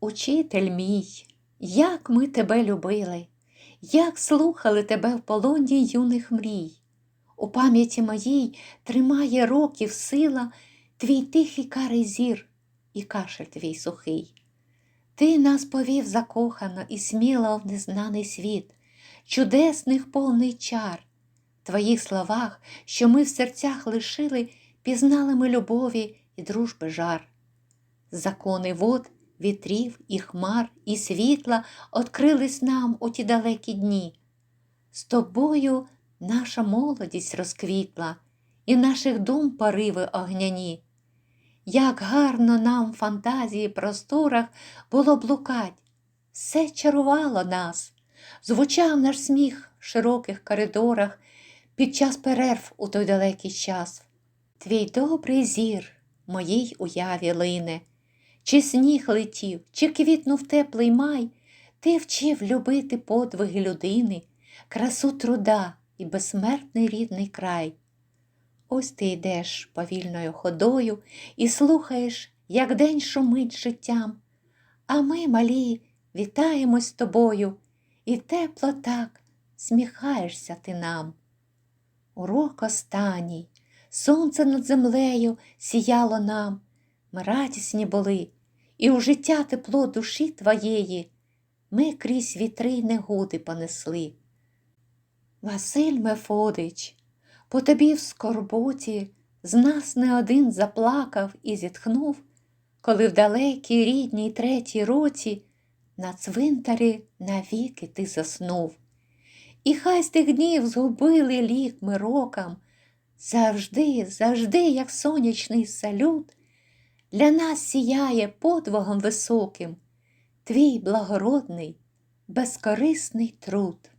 Учитель мій, як ми тебе любили, як слухали тебе в полоні юних мрій. У пам'яті моїй тримає років сила твій тихий карий зір і кашель твій сухий. Ти нас повів закохано і сміло в незнаний світ, чудесних повний чар. В твоїх словах, що ми в серцях лишили, пізнали ми любові і дружби жар. Закони вод, вітрів і хмар, і світла открились нам у ті далекі дні. З тобою наша молодість розквітла, і наших дум пориви огняні. Як гарно нам в фантазії просторах було блукать, все чарувало нас, звучав наш сміх в широких коридорах під час перерв у той далекий час. Твій добрий зір моїй уяві лине, чи сніг летів, чи квітнув теплий май, ти вчив любити подвиги людини, красу труда і безсмертний рідний край. Ось ти йдеш повільною ходою і слухаєш, як день шумить життям, а ми, малі, вітаємось з тобою, і тепло так сміхаєшся ти нам. Урок останній, сонце над землею сіяло нам, ми радісні були, і у життя тепло душі твоєї ми крізь вітри й негоди понесли. Василь Мефодич, по тобі в скорботі з нас не один заплакав і зітхнув, коли в далекій рідній третій році на цвинтарі навіки ти заснув. І хай з тих днів згубили лік ми рокам, завжди, завжди, як сонячний салют, для нас сіяє подвигом високим твій благородний, безкорисний труд.